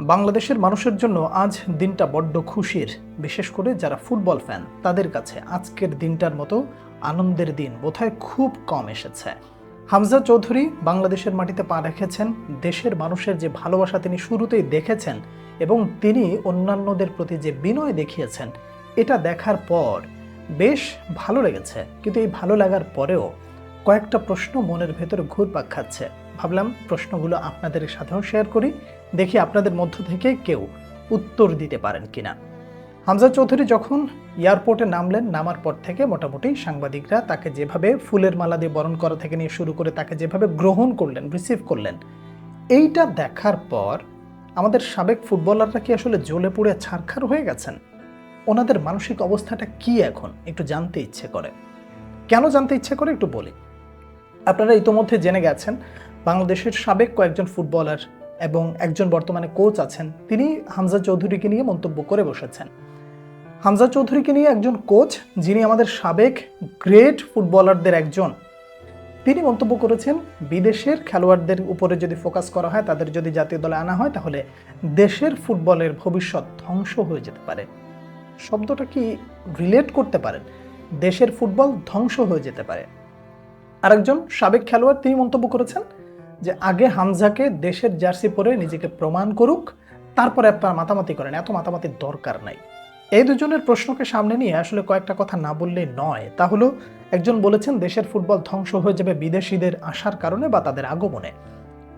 বাংলাদেশের মানুষের জন্য আজ দিনটা বড্ড খুশির, বিশেষ করে যারা ফুটবল ফ্যান, তাদের কাছে আজকের দিনটার মতো আনন্দের দিন বোধহয় খুব কম এসেছে। হামজা চৌধুরী বাংলাদেশের মাটিতে পা রেখেছেন, দেশের মানুষের যে ভালোবাসা তিনি শুরুতেই দেখেছেন এবং তিনি অন্যান্যদের প্রতি যে বিনয় দেখিয়েছেন, এটা দেখার পর বেশ ভালো লেগেছে। কিন্তু এই ভালো লাগার পরেও কয়েকটা প্রশ্ন মনের ভেতরে ঘুরপাক খাচ্ছে। ভাবলাম প্রশ্নগুলো আপনাদের সাথেও শেয়ার করি। দেখি আপনাদের মধ্য থেকে কেউ উত্তর দিতে পারেন কিনা। হামজা চৌধুরী যখন এয়ারপোর্টে নামলেন, নামার পর থেকে মোটামুটি সাংবাদিকরা তাকে যেভাবে ফুলের মালা দিয়ে বরণ করা থেকে নিয়ে শুরু করে তাকে যেভাবে গ্রহণ করলেন রিসিভ করলেন, এইটা দেখার পর আমাদের সাবেক ফুটবলাররা কি আসলে জ্বলে পুড়ে ছারখার হয়ে গেছেন? ওনাদের মানসিক অবস্থাটা কি এখন? একটু জানতে ইচ্ছে করে। কেন জানতে ইচ্ছে করে একটু বলি। আপনারা ইতোমধ্যে জেনে গেছেন বাংলাদেশের সাবেক কয়েকজন ফুটবলার এবং একজন বর্তমানে কোচ আছেন, তিনি হামজা চৌধুরীকে নিয়ে মন্তব্য করে বসেছেন। হামজা চৌধুরীকে নিয়ে একজন কোচ, যিনি আমাদের সাবেক গ্রেট ফুটবলারদের একজন, তিনি মন্তব্য করেছেন, বিদেশের খেলোয়াড়দের উপরে যদি ফোকাস করা হয়, তাদের যদি জাতীয় দলে আনা হয়, তাহলে দেশের ফুটবলের ভবিষ্যৎ ধ্বংস হয়ে যেতে পারে। শব্দটা কি রিলেট করতে পারেন দেশের ফুটবল ধ্বংস হয়ে যেতে পারে। আরেকজন সাবেক খেলোয়াড়, তিনি মন্তব্য করেছেন যে আগে হামজাকে দেশের জার্সি পরে নিজেকে প্রমাণ করুক, তারপরে আপনার মাতামাতি করেন, এত মাতামাতির দরকার নাই। এই দুজনের প্রশ্নকে সামনে নিয়ে আসলে কয়েকটা কথা না বললে নয়। তা হলো, একজন বলেছেন, দেশের ফুটবল ধ্বংস হয়ে যাবে বিদেশিদের আসার কারণে বা তাদের আগমনে।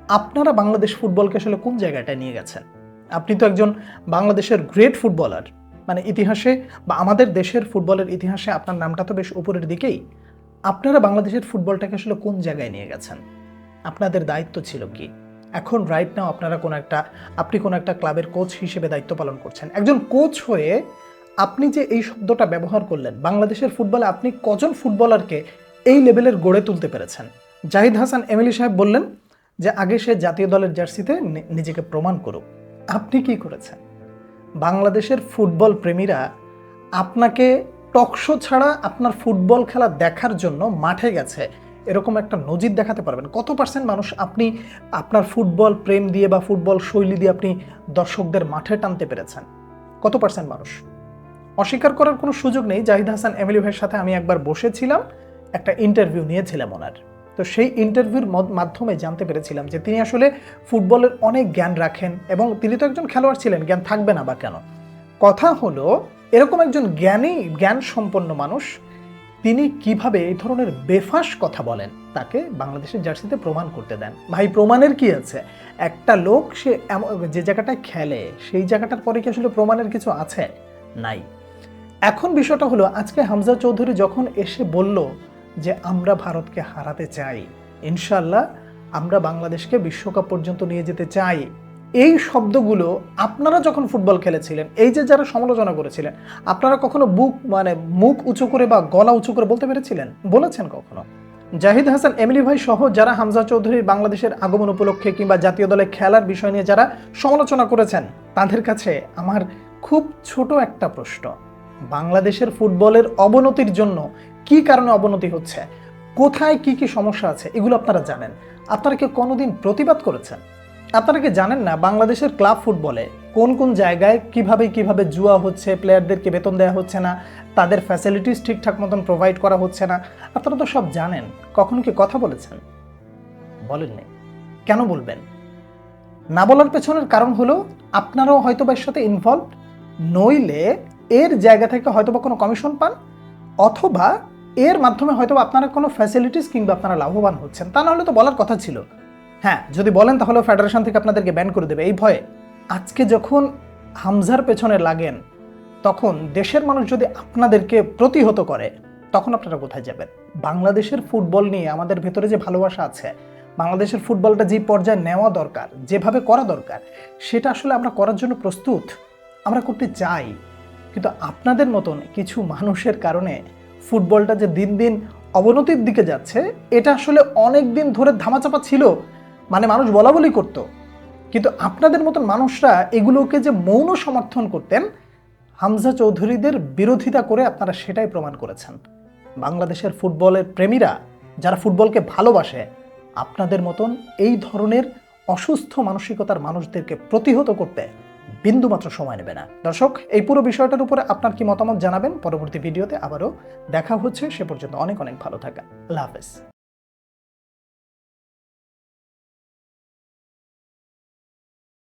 আপনারা বাংলাদেশ ফুটবলকে আসলে কোন জায়গাটায় নিয়ে গেছেন? আপনি তো একজন বাংলাদেশের গ্রেট ফুটবলার মানে ইতিহাসে বা আমাদের দেশের ফুটবলের ইতিহাসে আপনার নামটা তো বেশ উপরের দিকেই। আপনারা বাংলাদেশের ফুটবলটাকে আসলে কোন জায়গায় নিয়ে গেছেন? আপনাদের দায়িত্ব ছিল কি? এখন রাইট নাও আপনারা কোনো একটা, আপনি কোনো একটা ক্লাবের কোচ হিসেবে দায়িত্ব পালন করছেন। একজন কোচ হয়ে আপনি যে এই শব্দটা ব্যবহার করলেন, বাংলাদেশের ফুটবলে আপনি কজন ফুটবলারকে এই লেভেলের গড়ে তুলতে পেরেছেন? জাহিদ হাসান এমএলই সাহেব বললেন যে, আগে সে জাতীয় দলের জার্সিতে নিজেকে প্রমাণ করুক। আপনি কি করেছেন? বাংলাদেশের ফুটবল প্রেমীরা আপনাকে টকশো ছাড়া আপনার ফুটবল খেলা দেখার জন্য মাঠে গেছে। এরকম একটা নজির দেখাতে পারবেন। কত পার্সেন্ট মানুষ আপনি আপনার ফুটবল প্রেম দিয়ে বা ফুটবল শৈলী দিয়ে আপনি দর্শকদের মাঠে টানতে পেরেছেন? কত পার্সেন্ট মানুষ? অস্বীকার করার কোনো সুযোগ নেই। জাহিদ হাসান এমএলি ভাইয়ের সাথে আমি একবার বসেছিলাম, একটা ইন্টারভিউ নিয়েছিলাম ওনার। তো সেই ইন্টারভিউর মাধ্যমে জানতে পেরেছিলাম যে তিনি আসলে ফুটবলের অনেক জ্ঞান রাখেন এবং তিনি তো একজন খেলোয়াড় ছিলেন, জ্ঞান থাকবে না বা কেন? কথা হলো, এরকম একজন জ্ঞানী জ্ঞান সম্পন্ন মানুষ তিনি কীভাবে এই ধরনের বেফাস কথা বলেন, তাকে বাংলাদেশের জার্সিতে প্রমাণ করতে দেন। ভাই, প্রমাণের কি আছে? একটা লোক, সে যে জায়গাটায় খেলে, সেই জায়গাটার পরে কি আসলে প্রমাণের কিছু আছে? নাই। এখন বিষয়টা হলো, আজকে হামজা চৌধুরী যখন এসে বলল যে আমরা ভারতকে হারাতে চাই ইনশাল্লাহ আমরা বাংলাদেশকে বিশ্বকাপ পর্যন্ত নিয়ে যেতে চাই এই শব্দগুলো আপনারা যখন ফুটবল খেলেছিলেন, এই যে যারা সমালোচনা করেছিলেন, আপনারা কখনো বুক মানে মুখ উঁচু করে বা গলা উঁচু করে বলতে পেরেছিলেন? বলেছেন কখনো? জাহিদ হাসান, এমলি ভাই সহ যারা হামজা চৌধুরীর বাংলাদেশের আগমন উপলক্ষে কিংবা জাতীয় দলে খেলার বিষয় নিয়ে যারা সমালোচনা করেছেন, তাদের কাছে আমার খুব ছোট একটা প্রশ্ন। বাংলাদেশের ফুটবলের অবনতির জন্য কি কারণে অবনতি হচ্ছে? কোথায় কি কি সমস্যা আছে? এগুলো আপনারা জানেন। আপনারা কি কোনোদিন প্রতিবাদ করেছেন? আপনারা কি জানেন না, বাংলাদেশের ক্লাব ফুটবলে কোন কোন জায়গায় কীভাবে কীভাবে জুয়া হচ্ছে, প্লেয়ারদেরকে বেতন দেওয়া হচ্ছে না, তাদের ফ্যাসিলিটিস ঠিকঠাক মতন প্রোভাইড করা হচ্ছে না, আপনারা তো সব জানেন। কখনো কি কথা বলেছেন? বলেননি। কেন বলবেন? না বলার পেছনের কারণ হলো, আপনারাও হয়তো বা এর সাথে ইনভলভ নইলে এর জায়গা থেকে হয়তো বা কোনো কমিশন পান, অথবা এর মাধ্যমে হয়তো আপনারা কোনো ফ্যাসিলিটিস কিংবা আপনারা লাভবান হচ্ছেন। তা নাহলে তো বলার কথা ছিল। হ্যাঁ যদি বলেন তাহলে ফেডারেশন থেকে আপনাদেরকে ব্যান করে দেবে। এই ভয়ে আজকে যখন হামজার পেছনে লাগেন, তখন দেশের মানুষ যদি আপনাদেরকে প্রতিহত করে, তখন আপনারা কোথায় যাবেন? বাংলাদেশের ফুটবল নিয়ে আমাদের ভেতরে যে ভালোবাসা আছে, বাংলাদেশের ফুটবলটা যে পর্যায়ে নেওয়া দরকার, যেভাবে করা দরকার, সেটা আসলে আমরা করার জন্য প্রস্তুত। আমরা করতে চাই। কিন্তু আপনাদের মতন কিছু মানুষের কারণে ফুটবলটা যে দিন দিন অবনতির দিকে যাচ্ছে, এটা আসলে অনেক দিন ধরে ধামাচাপা ছিল। মানে মানুষ বলা বলি করতো। কিন্তু আপনাদের মতন মানুষরা এগুলোকে যে মৌন সমর্থন করতেন, হামজা চৌধুরীদের বিরোধিতা করে আপনারা সেটাই প্রমাণ করেছেন। বাংলাদেশের ফুটবলের প্রেমীরা যারা ফুটবলকে ভালোবাসে, আপনাদের মতন এই ধরনের অসুস্থ মানসিকতার মানুষদেরকে প্রতিহত করতে বিন্দুমাত্র সময় নেবে না। দর্শক, এই পুরো বিষয়টার উপরে আপনার কি মতামত জানাবেন? পরবর্তী ভিডিওতে আবারও দেখা হচ্ছে। সে পর্যন্ত অনেক অনেক ভালো থাকা। আল্লাহ হাফেজ।